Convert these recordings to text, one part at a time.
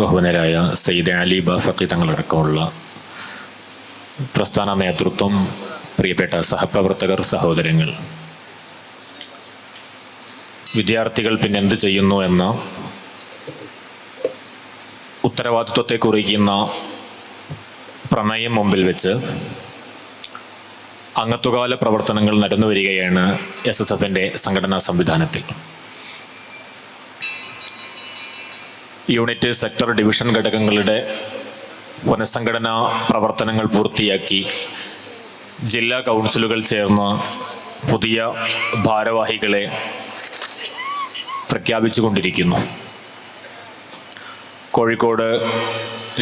ബഹുവനരായ സയ്യിദ് അലി ബാഫക്കി തങ്ങളടക്കമുള്ള പ്രസ്ഥാന നേതൃത്വം പ്രിയപ്പെട്ട സഹപ്രവർത്തകർ സഹോദരങ്ങൾ. വിദ്യാർത്ഥികൾ പിന്നെ എന്ത് ചെയ്യുന്നു എന്ന ഉത്തരവാദിത്വത്തെ കുറിക്കുന്ന പ്രമേയം മുമ്പിൽ വെച്ച് അംഗത്വകാല പ്രവർത്തനങ്ങൾ നടന്നു വരികയാണ് എസ് എസ് എഫിന്റെ സംഘടനാ സംവിധാനത്തിൽ. യൂണിറ്റ് സെക്ടർ ഡിവിഷൻ ഘടകങ്ങളുടെ പുനഃസംഘടനാ പ്രവർത്തനങ്ങൾ പൂർത്തിയാക്കി. ജില്ലാ കൗൺസിലുകൾ ചേർന്ന് പുതിയ ഭാരവാഹികളെ പ്രഖ്യാപിച്ചുകൊണ്ടിരിക്കുന്നു. കോഴിക്കോട്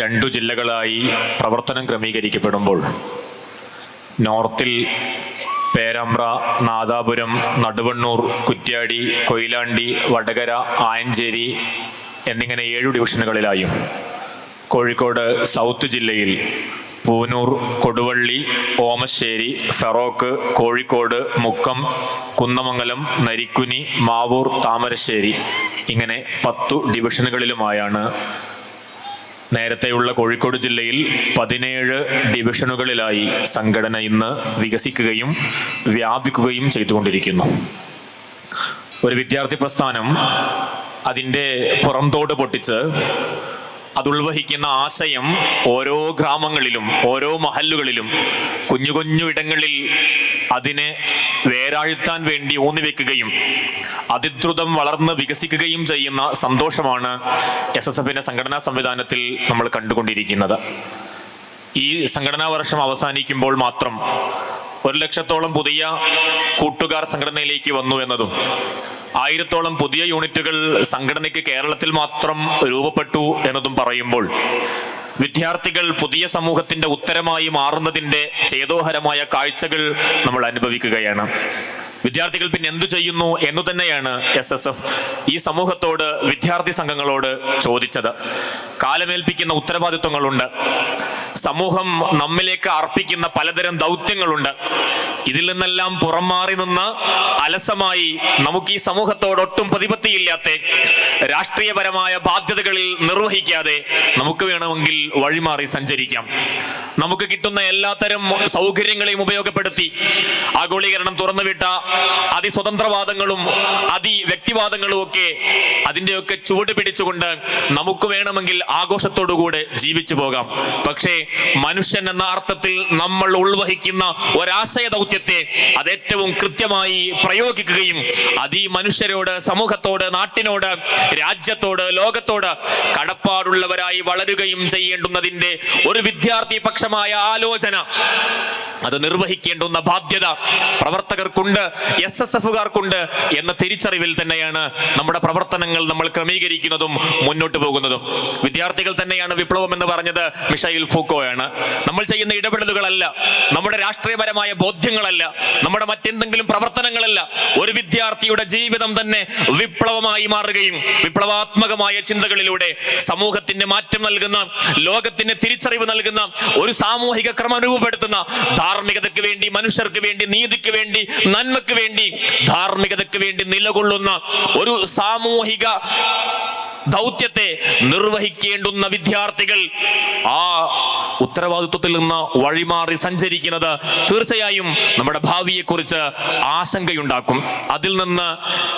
രണ്ടു ജില്ലകളായി പ്രവർത്തനം ക്രമീകരിക്കപ്പെടുമ്പോൾ നോർത്തിൽ പേരാമ്പ്ര നാദാപുരം നടുവണ്ണൂർ കുറ്റ്യാടി കൊയിലാണ്ടി വടകര ആയഞ്ചേരി എന്നിങ്ങനെ ഏഴു ഡിവിഷനുകളിലായും കോഴിക്കോട് സൗത്ത് ജില്ലയിൽ പൂനൂർ കൊടുവള്ളി ഓമശ്ശേരി ഫെറോക്ക് കോഴിക്കോട് മുക്കം കുന്നമംഗലം നരിക്കുനി മാവൂർ താമരശ്ശേരി ഇങ്ങനെ പത്തു ഡിവിഷനുകളിലുമായാണ് നേരത്തെയുള്ള കോഴിക്കോട് ജില്ലയിൽ പതിനേഴ് ഡിവിഷനുകളിലായി സംഘടന ഇന്ന് വികസിക്കുകയും വ്യാപിക്കുകയും ചെയ്തുകൊണ്ടിരിക്കുന്നു. ഒരു വിദ്യാർത്ഥി പ്രസ്ഥാനം അതിന്റെ പുറംതോട് പൊട്ടിച്ച് അതുൾവഹിക്കുന്ന ആശയം ഓരോ ഗ്രാമങ്ങളിലും ഓരോ മഹല്ലുകളിലും കുഞ്ഞു കുഞ്ഞു ഇടങ്ങളിൽ അതിനെ വേരാഴ്ത്താൻ വേണ്ടി ഊന്നിവെക്കുകയും അതിദ്രുതം വളർന്ന് വികസിക്കുകയും ചെയ്യുന്ന സന്തോഷമാണ് എസ് എസ് എഫിന്റെ സംഘടനാ സംവിധാനത്തിൽ നമ്മൾ കണ്ടുകൊണ്ടിരിക്കുന്നത്. ഈ സംഘടനാ വർഷം അവസാനിക്കുമ്പോൾ മാത്രം ഒരു ലക്ഷത്തോളം പുതിയ കൂട്ടുകാർ സംഘടനയിലേക്ക് വന്നു എന്നതും ആയിരത്തോളം പുതിയ യൂണിറ്റുകൾ സംഘടനയ്ക്ക് കേരളത്തിൽ മാത്രം രൂപപ്പെട്ടു എന്നതും പറയുമ്പോൾ വിദ്യാർത്ഥികൾ പുതിയ സമൂഹത്തിന്റെ ഉത്തരമായി മാറുന്നതിന്റെ ചേതോഹരമായ കാഴ്ചകൾ നമ്മൾ അനുഭവിക്കുകയാണ്. വിദ്യാർത്ഥികൾ പിന്നെ എന്തു ചെയ്യുന്നു എന്നു തന്നെയാണ് എസ് എസ് എഫ് ഈ സമൂഹത്തോട് വിദ്യാർത്ഥി സംഘങ്ങളോട് ചോദിച്ചത്. കാലമേൽപ്പിക്കുന്ന ഉത്തരവാദിത്വങ്ങളുണ്ട്. സമൂഹം നമ്മിലേക്ക് അർപ്പിക്കുന്ന പലതരം ദൗത്യങ്ങളുണ്ട്. ഇതിൽ നിന്നെല്ലാം പുറം മാറി നിന്ന് അലസമായി നമുക്ക് ഈ സമൂഹത്തോട് ഒട്ടും പ്രതിപത്തിയില്ലാത്ത രാഷ്ട്രീയപരമായ ബാധ്യതകളിൽ നിർവഹിക്കാതെ നമുക്ക് വേണമെങ്കിൽ വഴിമാറി സഞ്ചരിക്കാം. നമുക്ക് കിട്ടുന്ന എല്ലാത്തരം സൗകര്യങ്ങളെയും ഉപയോഗപ്പെടുത്തി ആഗോളീകരണം തുറന്നുവിട്ട അതിസ്വതന്ത്രവാദങ്ങളും അതി വ്യക്തിവാദങ്ങളും ഒക്കെ അതിന്റെയൊക്കെ ചുവട് പിടിച്ചുകൊണ്ട് നമുക്ക് വേണമെങ്കിൽ ആഘോഷത്തോടുകൂടെ ജീവിച്ചു പോകാം. പക്ഷേ മനുഷ്യൻ എന്ന അർത്ഥത്തിൽ നമ്മൾ ഉൾവഹിക്കുന്ന ഒരാശയ ദൗത്യത്തെ അത് ഏറ്റവും കൃത്യമായി പ്രയോഗിക്കുകയും അത് ഈ മനുഷ്യരോട് സമൂഹത്തോട് നാട്ടിനോട് രാജ്യത്തോട് ലോകത്തോട് കടപ്പാടുള്ളവരായി വളരുകയും ചെയ്യേണ്ടുന്നതിന്റെ ഒരു വിദ്യാർത്ഥി പക്ഷമായ ആലോചന. അത് നിർവഹിക്കേണ്ടുന്ന ബാധ്യത പ്രവർത്തകർക്കുണ്ട് എസ് എസ് എഫുകാർക്കുണ്ട് എന്ന തിരിച്ചറിവിൽ തന്നെയാണ് നമ്മുടെ പ്രവർത്തനങ്ങൾ നമ്മൾ ക്രമീകരിക്കുന്നതും മുന്നോട്ട് പോകുന്നതും. വിദ്യാർത്ഥികൾ തന്നെയാണ് വിപ്ലവം എന്ന് പറഞ്ഞത് മിഷൈൽ ഫൂക്കോയാണ് നമ്മൾ ചെയ്യുന്ന ഇടപെടലുകളല്ല നമ്മുടെ രാഷ്ട്രീയപരമായ ബോധ്യങ്ങളല്ല നമ്മുടെ മറ്റെന്തെങ്കിലും പ്രവർത്തനങ്ങളല്ല. ഒരു വിദ്യാർത്ഥിയുടെ ജീവിതം തന്നെ വിപ്ലവമായി മാറുകയും വിപ്ലവാത്മകമായ ചിന്തകളിലൂടെ സമൂഹത്തിന് മാറ്റം നൽകുന്ന ലോകത്തിന് തിരിച്ചറിവ് നൽകുന്ന ഒരു സാമൂഹിക ക്രമം രൂപപ്പെടുത്തുന്ന ധാർമ്മികതയ്ക്ക് വേണ്ടി മനുഷ്യർക്ക് വേണ്ടി നീതിക്ക് വേണ്ടി നന്മയ്ക്ക് വേണ്ടി ധാർമ്മികതയ്ക്ക് വേണ്ടി നിലകൊള്ളുന്ന ഒരു സാമൂഹിക ദൗത്യത്തെ നിർവഹിക്കേണ്ടുന്ന വിദ്യാർത്ഥികൾ ആ ഉത്തരവാദിത്വത്തിൽ നിന്ന് വഴിമാറി സഞ്ചരിക്കുന്നത് തീർച്ചയായും നമ്മുടെ ഭാവിയെക്കുറിച്ച് ആശങ്കയുണ്ടാക്കും. അതിൽ നിന്ന്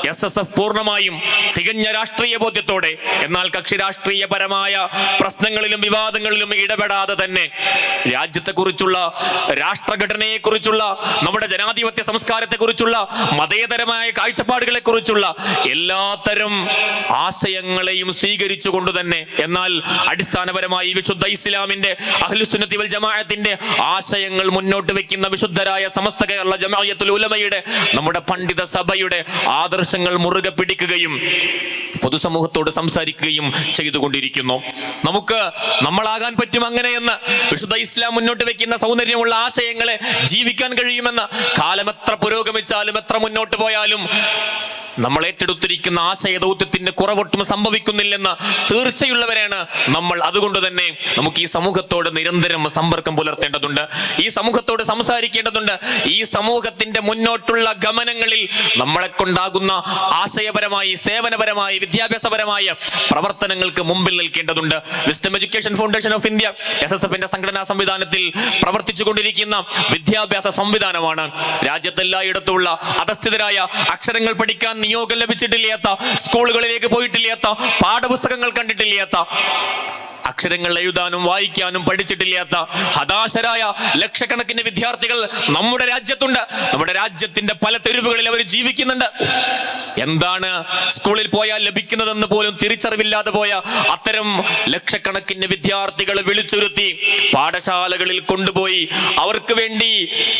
എസ് എസ് എഫ് പൂർണമായും തികഞ്ഞ രാഷ്ട്രീയ ബോധ്യത്തോടെ എന്നാൽ കക്ഷി രാഷ്ട്രീയപരമായ പ്രശ്നങ്ങളിലും വിവാദങ്ങളിലും ഇടപെടാതെ തന്നെ രാജ്യത്തെക്കുറിച്ചുള്ള രാഷ്ട്രഘടനയെക്കുറിച്ചുള്ള നമ്മുടെ ജനാധിപത്യ സംസ്കാരത്തെക്കുറിച്ചുള്ള മതേതരമായ കാഴ്ചപ്പാടുകളെക്കുറിച്ചുള്ള കുറിച്ചുള്ള എല്ലാത്തരം ആശയങ്ങളെയും സ്വീകരിച്ചുകൊണ്ട് തന്നെ എന്നാൽ അടിസ്ഥാനപരമായി വിശുദ്ധ ഇസ്ലാമിന്റെ അഹ്ലുസുന്നത്തി വൽ ജമാഅത്തിന്റെ ആശയങ്ങൾ മുന്നോട്ട് വെക്കുന്ന വിശുദ്ധരായ സമസ്ത കേരള ജമാഅത്തുൽ ഉലമയുടെ നമ്മുടെ പണ്ഡിത സഭയുടെ ആദർശങ്ങൾ മുറുകെ പിടിക്കുകയും പൊതുസമൂഹത്തോട് സംസാരിക്കുകയും ചെയ്തുകൊണ്ടിരിക്കുന്നു. നമുക്ക് നമ്മളാകാൻ പറ്റും അങ്ങനെയെന്ന് വിശുദ്ധ ഇസ്ലാം മുന്നോട്ട് വെക്കുന്ന സൗന്ദര്യമുള്ള ആശയങ്ങളെ ജീവിക്കാൻ കഴിയുമെന്ന് കാലം എത്ര പുരോഗമിച്ചാലും എത്ര മുന്നോട്ട് പോയാലും നമ്മൾ ഏറ്റെടുത്തിരിക്കുന്ന ആശയ ദൗത്യത്തിന്റെ കുറവൊട്ടും സംഭവിക്കുന്നില്ലെന്ന് തീർച്ചയുള്ളവരാണ് നമ്മൾ. അതുകൊണ്ട് തന്നെ നമുക്ക് ഈ സമൂഹത്തോട് നിരന്തരം സമ്പർക്കം പുലർത്തേണ്ടതുണ്ട്. ഈ സമൂഹത്തോട് സംസാരിക്കേണ്ടതുണ്ട്. ഈ സമൂഹത്തിന്റെ മുന്നോട്ടുള്ള ഗമനങ്ങളിൽ നമ്മളെ കൊണ്ടാകുന്ന ആശയപരമായി സേവനപരമായി വിദ്യാഭ്യാസപരമായ പ്രവർത്തനങ്ങൾക്ക് മുമ്പിൽ നിൽക്കേണ്ടതുണ്ട്. Wisdom education foundation of India S S എഫിന്റെ സംഘടനാ സംവിധാനത്തിൽ പ്രവർത്തിച്ചുകൊണ്ടിരിക്കുന്ന വിദ്യാഭ്യാസ സംവിധാനമാണ്. രാജ്യത്തെല്ലായിടത്തുമുള്ള അധസ്ഥിതരായ അക്ഷരങ്ങൾ പഠിക്കാൻ നിയോഗം ലഭിച്ചിട്ടില്ലാത്ത സ്കൂളുകളിലേക്ക് പോയിട്ടില്ലാത്ത പാഠപുസ്തകങ്ങൾ കണ്ടിട്ടില്ലാത്ത അക്ഷരങ്ങൾ എഴുതാനും വായിക്കാനും പഠിച്ചിട്ടില്ലാത്ത ഹതാശരായ ലക്ഷക്കണക്കിന് വിദ്യാർത്ഥികൾ നമ്മുടെ രാജ്യത്തുണ്ട്. നമ്മുടെ രാജ്യത്തിന്റെ പല തെരുവുകളിൽ അവർ ജീവിക്കുന്നുണ്ട്. എന്താണ് സ്കൂളിൽ പോയാൽ ലഭിക്കുന്നതെന്ന് പോലും തിരിച്ചറിവില്ലാതെ പോയ അത്തരം ലക്ഷക്കണക്കിന് വിദ്യാർത്ഥികളെ വിളിച്ചുരുത്തി പാഠശാലകളിൽ കൊണ്ടുപോയി അവർക്ക് വേണ്ടി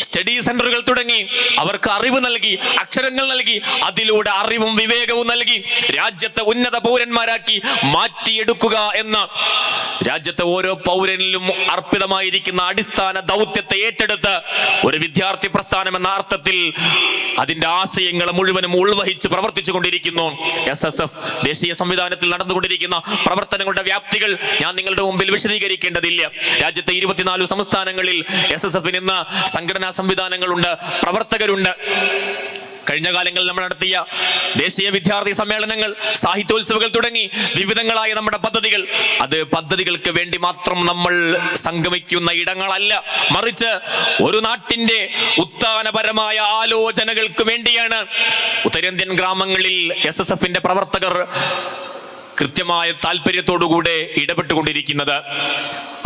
സ്റ്റഡി സെന്ററുകൾ തുടങ്ങി. അവർക്ക് അറിവ് നൽകി അക്ഷരങ്ങൾ നൽകി അതിലൂടെ അറിവും വിവേകവും നൽകി. രാജ്യത്തെ ഉന്നത പൗരന്മാരാക്കി മാറ്റിയെടുക്കുക എന്ന രാജ്യത്തെ ഓരോ പൗരനിലും അർപ്പിതമായിരിക്കുന്ന അടിസ്ഥാന ദൗത്യത്തെ ഏറ്റെടുത്ത് ഒരു വിദ്യാർത്ഥി പ്രസ്ഥാനം എന്ന അർത്ഥത്തിൽ അതിന്റെ ആശയങ്ങൾ മുഴുവനും ഉൾവഹിച്ച് പ്രവർത്തിച്ചു കൊണ്ടിരിക്കുന്നു എസ് എസ് എഫ് ദേശീയ സംവിധാനത്തിൽ നടന്നുകൊണ്ടിരിക്കുന്ന പ്രവർത്തനങ്ങളുടെ വ്യാപ്തികൾ ഞാൻ നിങ്ങളുടെ മുമ്പിൽ വിശദീകരിക്കേണ്ടതില്ല. രാജ്യത്തെ ഇരുപത്തിനാല് സംസ്ഥാനങ്ങളിൽ എസ് എസ് എഫിന് ഇന്ന് സംഘടനാ സംവിധാനങ്ങളുണ്ട് പ്രവർത്തകരുണ്ട്. കഴിഞ്ഞ കാലങ്ങളിൽ നമ്മൾ നടത്തിയ ദേശീയ വിദ്യാർത്ഥി സമ്മേളനങ്ങൾ സാഹിത്യോത്സവങ്ങൾ തുടങ്ങി വിവിധങ്ങളായ നമ്മുടെ പദ്ധതികൾ. അത് പദ്ധതികൾക്ക് വേണ്ടി മാത്രം നമ്മൾ സംഗമിക്കുന്ന ഇടങ്ങളല്ല. മറിച്ച് ഒരു നാട്ടിന്റെ ഉത്ഥാനപരമായ ആലോചനകൾക്ക് വേണ്ടിയാണ് ഉത്തരേന്ത്യൻ ഗ്രാമങ്ങളിൽ എസ് എസ് എഫിന്റെ പ്രവർത്തകർ കൃത്യമായ താല്പര്യത്തോടുകൂടെ ഇടപെട്ടുകൊണ്ടിരിക്കുന്നത്.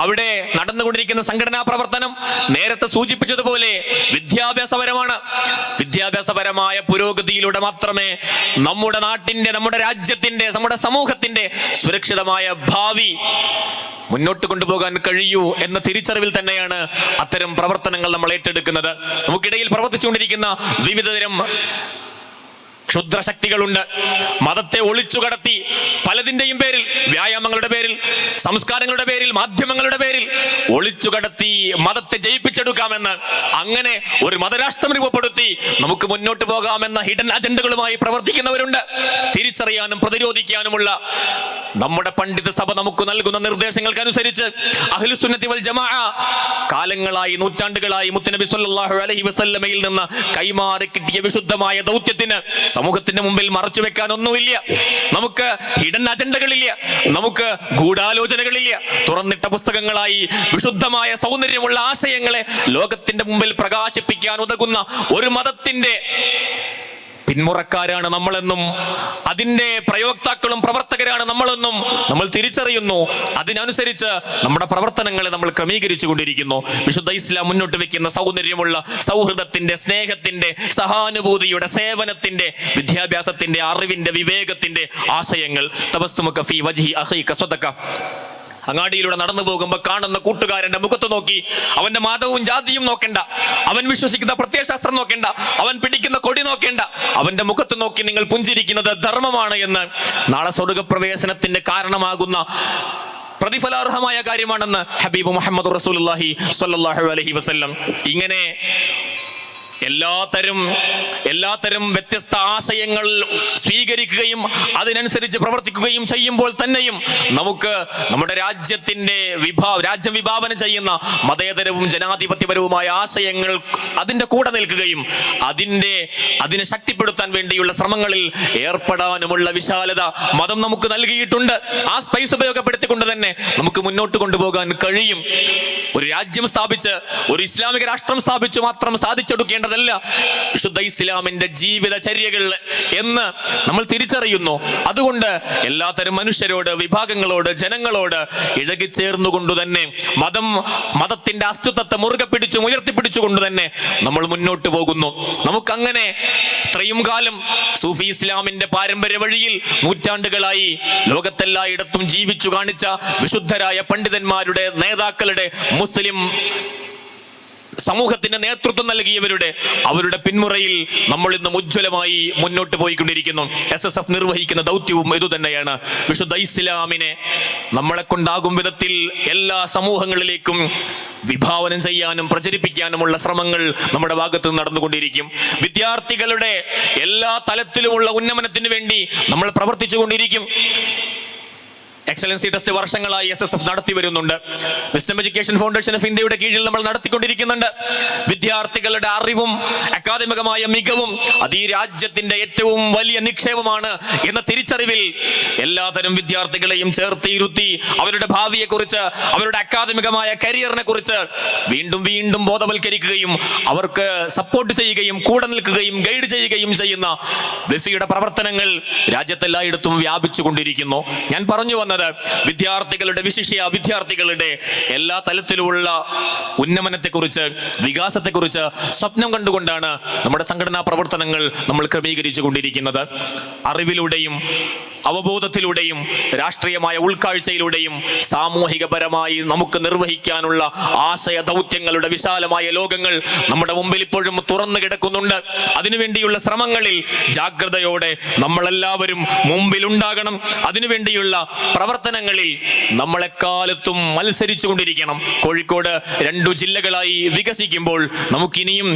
അവിടെ നടന്നുകൊണ്ടിരിക്കുന്ന സംഘടനാ പ്രവർത്തനം നേരത്തെ സൂചിപ്പിച്ചതുപോലെ വിദ്യാഭ്യാസപരമാണ്. വിദ്യാഭ്യാസപരമായ പുരോഗതിയിലൂടെ മാത്രമേ നമ്മുടെ നാട്ടിന്റെ നമ്മുടെ രാജ്യത്തിന്റെ നമ്മുടെ സമൂഹത്തിന്റെ സുരക്ഷിതമായ ഭാവി മുന്നോട്ട് കൊണ്ടുപോകാൻ കഴിയൂ എന്ന തിരിച്ചറിവിൽ തന്നെയാണ് അത്തരം പ്രവർത്തനങ്ങൾ നമ്മൾ ഏറ്റെടുക്കുന്നത്. നമുക്കിടയിൽ പ്രവർത്തിച്ചുകൊണ്ടിരിക്കുന്ന വിവിധതരം ക്ഷുദ്രശക്തികളുണ്ട്. മതത്തെ ഒളിച്ചു കടത്തി പലതിന്റെയും പേരിൽ വ്യായാമങ്ങളുടെ പേരിൽ സംസ്കാരങ്ങളുടെ പേരിൽ മാധ്യമങ്ങളുടെ പേരിൽ ഒളിച്ചു കടത്തി മതത്തെ ജയിപ്പിച്ചെടുക്കാമെന്ന് അങ്ങനെ ഒരു മതരാഷ്ട്രം രൂപപ്പെടുത്തി നമുക്ക് മുന്നോട്ട് പോകാമെന്ന ഹിഡൻ അജണ്ടകളുമായി പ്രവർത്തിക്കുന്നവരുണ്ട്. തിരിച്ചറിയാനും പ്രതിരോധിക്കാനുമുള്ള നമ്മുടെ പണ്ഡിത സഭ നമുക്ക് നൽകുന്ന നിർദ്ദേശങ്ങൾക്ക് അനുസരിച്ച് അഹ്ലുസുന്നത്തി വൽ ജമാഅ കാലങ്ങളായി നൂറ്റാണ്ടുകളായി മുത്തനബി സല്ലല്ലാഹു അലൈഹി വസല്ലമയിൽ നിന്ന് കൈമാറി കിട്ടിയ വിശുദ്ധമായ ദൗത്യത്തിന് സമൂഹത്തിന്റെ മുമ്പിൽ മറച്ചു വെക്കാൻ ഒന്നുമില്ല. നമുക്ക് ഹിഡൻ അജണ്ടകളില്ല നമുക്ക് ഗൂഢാലോചനകളില്ല. തുറന്നിട്ട പുസ്തകങ്ങളായി വിശുദ്ധമായ സൗന്ദര്യമുള്ള ആശയങ്ങളെ ലോകത്തിന്റെ മുമ്പിൽ പ്രകാശിപ്പിക്കാൻ ഉതകുന്ന ഒരു മതത്തിന്റെ പിന്മുറക്കാരാണ് നമ്മളെന്നും അതിന്റെ പ്രയോക്താക്കളും പ്രവർത്തകരാണ് നമ്മളെന്നും നമ്മൾ തിരിച്ചറിയുന്നു. അതിനനുസരിച്ച് നമ്മുടെ പ്രവർത്തനങ്ങളെ നമ്മൾ ക്രമീകരിച്ചു കൊണ്ടിരിക്കുന്നു വിശുദ്ധ ഇസ്ലാം മുന്നോട്ട് വെക്കുന്ന സൗന്ദര്യമുള്ള സൗഹൃദത്തിന്റെ സ്നേഹത്തിന്റെ സഹാനുഭൂതിയുടെ സേവനത്തിന്റെ വിദ്യാഭ്യാസത്തിന്റെ അറിവിന്റെ വിവേകത്തിന്റെ ആശയങ്ങൾ. തപസ്സുമുഖ ഫി വജി അഹൈ സ്വതക്ക അങ്ങാടിയിലൂടെ നടന്നു പോകുമ്പോൾ കാണുന്ന കൂട്ടുകാരന്റെ മുഖത്ത് നോക്കി അവന്റെ മാതവും ജാതിയും നോക്കണ്ട അവൻ വിശ്വസിക്കുന്ന പ്രത്യയശാസ്ത്രം നോക്കണ്ട അവൻ പിടിക്കുന്ന കൊടി നോക്കേണ്ട അവന്റെ മുഖത്ത് നോക്കി നിങ്ങൾ പുഞ്ചിരിക്കുന്നത് ധർമ്മമാണ് എന്ന് നാളെ സ്വർഗപ്രവേശനത്തിന്റെ കാരണമാകുന്ന പ്രതിഫലാർഹമായ കാര്യമാണെന്ന് ഹബീബ് മുഹമ്മദ് റസൂലുള്ളാഹി സ്വല്ലല്ലാഹു അലൈഹി വസല്ലം ഇങ്ങനെ എല്ലാത്തരം എല്ലാത്തരം വ്യത്യസ്ത ആശയങ്ങൾ സ്വീകരിക്കുകയും അതിനനുസരിച്ച് പ്രവർത്തിക്കുകയും ചെയ്യുമ്പോൾ തന്നെയും നമുക്ക് നമ്മുടെ രാജ്യത്തിന്റെ വിഭാ രാജ്യം വിഭാവനം ചെയ്യുന്ന മതേതരവും ജനാധിപത്യപരവുമായ ആശയങ്ങൾ അതിന്റെ കൂടെ നിൽക്കുകയും അതിന്റെ അതിനെ ശക്തിപ്പെടുത്താൻ വേണ്ടിയുള്ള ശ്രമങ്ങളിൽ ഏർപ്പെടാനുമുള്ള വിശാലത മതം നമുക്ക് നൽകിയിട്ടുണ്ട്. ആ സ്പേസ് ഉപയോഗപ്പെടുത്തിക്കൊണ്ട് തന്നെ നമുക്ക് മുന്നോട്ട് കൊണ്ടുപോകാൻ കഴിയും. ഒരു രാജ്യം സ്ഥാപിച്ച് ഒരു ഇസ്ലാമിക രാഷ്ട്രം സ്ഥാപിച്ചു മാത്രം സാധിച്ചെടുക്കേണ്ടതല്ല വിശുദ്ധ ഇസ്ലാമിന്റെ ജീവിതചര്യകൾ എന്ന് നമ്മൾ തിരിച്ചറിയുന്നു. അതുകൊണ്ട് എല്ലാത്തരം മനുഷ്യരോട് വിഭാഗങ്ങളോട് ജനങ്ങളോട് ഇഴകിച്ചേർന്നുകൊണ്ട് തന്നെ മതം മതത്തിന്റെ അസ്തിത്വത്തെ മുറുകെ പിടിച്ചും ഉയർത്തിപ്പിടിച്ചുകൊണ്ട് തന്നെ നമ്മൾ മുന്നോട്ട് പോകുന്നു. നമുക്കങ്ങനെ ഇത്രയും കാലം സൂഫി ഇസ്ലാമിന്റെ പാരമ്പര്യ വഴിയിൽ നൂറ്റാണ്ടുകളായി ലോകത്തെല്ലായിടത്തും ജീവിച്ചു കാണിച്ച വിശുദ്ധരായ പണ്ഡിതന്മാരുടെ നേതാക്കളുടെ മുസ്ലിം സമൂഹത്തിന്റെ നേതൃത്വം നൽകിയവരുടെ അവരുടെ പിന്മുറയിൽ നമ്മൾ ഇന്ന് ഉജ്ജ്വലമായി മുന്നോട്ട് പോയിക്കൊണ്ടിരിക്കുന്നു. എസ് എസ് എഫ് നിർവഹിക്കുന്ന ദൗത്യവും ഇതുതന്നെയാണ് വിശുദ്ധ ഇസ്ലാമിനെ നമ്മളെ കൊണ്ടാകും വിധത്തിൽ എല്ലാ സമൂഹങ്ങളിലേക്കും വിഭാവനം ചെയ്യാനും പ്രചരിപ്പിക്കാനുമുള്ള ശ്രമങ്ങൾ നമ്മുടെ ഭാഗത്ത് നടന്നുകൊണ്ടിരിക്കും. വിദ്യാർത്ഥികളുടെ എല്ലാ തലത്തിലുമുള്ള ഉന്നമനത്തിന് വേണ്ടി നമ്മൾ പ്രവർത്തിച്ചുകൊണ്ടിരിക്കും. എക്സലൻസി ടെസ്റ്റ് വർഷങ്ങളായി എസ് എസ് എഫ് നടത്തി വരുന്നുണ്ട്. വിസ്റ്റം എഡ്യൂക്കേഷൻ ഫൗണ്ടേഷൻ ഓഫ് ഇന്ത്യയുടെ കീഴിൽ നമ്മൾ നടത്തിക്കൊണ്ടിരിക്കുന്നുണ്ട്. വിദ്യാർത്ഥികളുടെ അറിവും അക്കാദമികമായ മികവും അത് ഈ രാജ്യത്തിന്റെ ഏറ്റവും വലിയ നിക്ഷേപമാണ് എന്ന തിരിച്ചറിവിൽ എല്ലാതരം വിദ്യാർത്ഥികളെയും ചേർത്ത് ഇരുത്തി അവരുടെ ഭാവിയെക്കുറിച്ച് അവരുടെ അക്കാദമികമായ കരിയറിനെ കുറിച്ച് വീണ്ടും വീണ്ടും ബോധവൽക്കരിക്കുകയും അവർക്ക് സപ്പോർട്ട് ചെയ്യുകയും കൂടെ നിൽക്കുകയും ഗൈഡ് ചെയ്യുകയും ചെയ്യുന്ന ബിസിയുടെ പ്രവർത്തനങ്ങൾ രാജ്യത്തെല്ലായിടത്തും വ്യാപിച്ചു കൊണ്ടിരിക്കുന്നു ഞാൻ പറഞ്ഞു വന്നത് വിദ്യാർത്ഥികളുടെ വിശിഷ്യ വിദ്യാർത്ഥികളുടെ എല്ലാ തലത്തിലുമുള്ള ഉന്നമനത്തെക്കുറിച്ച് വികാസത്തെക്കുറിച്ച് സ്വപ്നം കണ്ടുകൊണ്ടാണ് നമ്മുടെ സംഘടനാ പ്രവർത്തനങ്ങൾ നമ്മൾ ക്രമീകരിച്ചു കൊണ്ടിരിക്കുന്നത് അറിവിലൂടെയും അവബോധത്തിലൂടെയും രാഷ്ട്രീയമായ ഉൾക്കാഴ്ചയിലൂടെയും സാമൂഹികപരമായി നമുക്ക് നിർവഹിക്കാനുള്ള ആശയ ദൗത്യങ്ങളുടെ വിശാലമായ ലോകങ്ങൾ നമ്മുടെ മുമ്പിൽ ഇപ്പോഴും തുറന്നു കിടക്കുന്നുണ്ട്. അതിനുവേണ്ടിയുള്ള ശ്രമങ്ങളിൽ ജാഗ്രതയോടെ നമ്മളെല്ലാവരും മുമ്പിലുണ്ടാകണം. അതിനുവേണ്ടിയുള്ള പ്രവർത്തനങ്ങളിൽ നമ്മളെക്കാലത്തും മത്സരിച്ചു കൊണ്ടിരിക്കണം കോഴിക്കോട് രണ്ടു ജില്ലകളായി വികസിക്കുമ്പോൾ നമുക്കിനിയും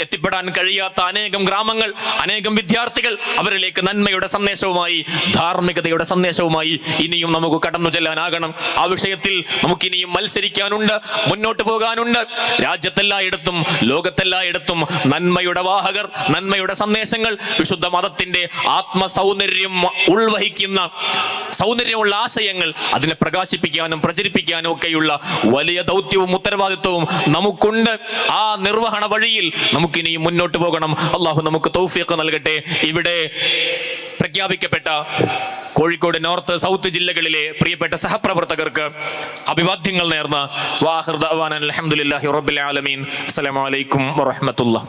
എത്തിപ്പെടാൻ കഴിയാത്ത അനേകം ഗ്രാമങ്ങൾ അനേകം വിദ്യാർത്ഥികൾ അവരിലേക്ക് നന്മയുടെ സന്ദേശവുമായി ധാർമ്മികതയുടെ സന്ദേശവുമായി ഇനിയും നമുക്ക് കടന്നു ചെല്ലാനാകണം. ആ വിഷയത്തിൽ നമുക്ക് ഇനിയും മത്സരിക്കാനുണ്ട് മുന്നോട്ട് പോകാനുണ്ട്. രാജ്യത്തെല്ലായിടത്തും ലോകത്തെല്ലായിടത്തും നന്മയുടെ വാഹകർ നന്മയുടെ സന്ദേശങ്ങൾ വിശുദ്ധ മതത്തിന്റെ ആത്മ സൗന്ദര്യം ഉൾവഹിക്കുന്ന സൗന്ദര്യമുള്ള ആശയങ്ങൾ അതിനെ പ്രകാശിപ്പിക്കാനും പ്രചരിപ്പിക്കാനും ഒക്കെയുള്ള വലിയ ദൗത്യവും ഉത്തരവാദിത്വവും നമുക്കുണ്ട്. ആ നിർവഹണ വഴിയിൽ നമുക്കിനിയും മുന്നോട്ട് പോകണം. അള്ളാഹു നമുക്ക് തൗഫീഖ് നൽകട്ടെ. ഇവിടെ പ്രഖ്യാപിക്കപ്പെട്ട കോഴിക്കോട് നോർത്ത് സൗത്ത് ജില്ലകളിലെ പ്രിയപ്പെട്ട സഹപ്രവർത്തകർക്ക് അഭിവാദ്യങ്ങൾ നേർന്ന് വാഹൃദ് അലഹമുല്ലാഹി റബ്ബിൽ ആലമീൻ അസ്സലാമു അലൈക്കും വറഹ്മത്തുള്ളാഹി.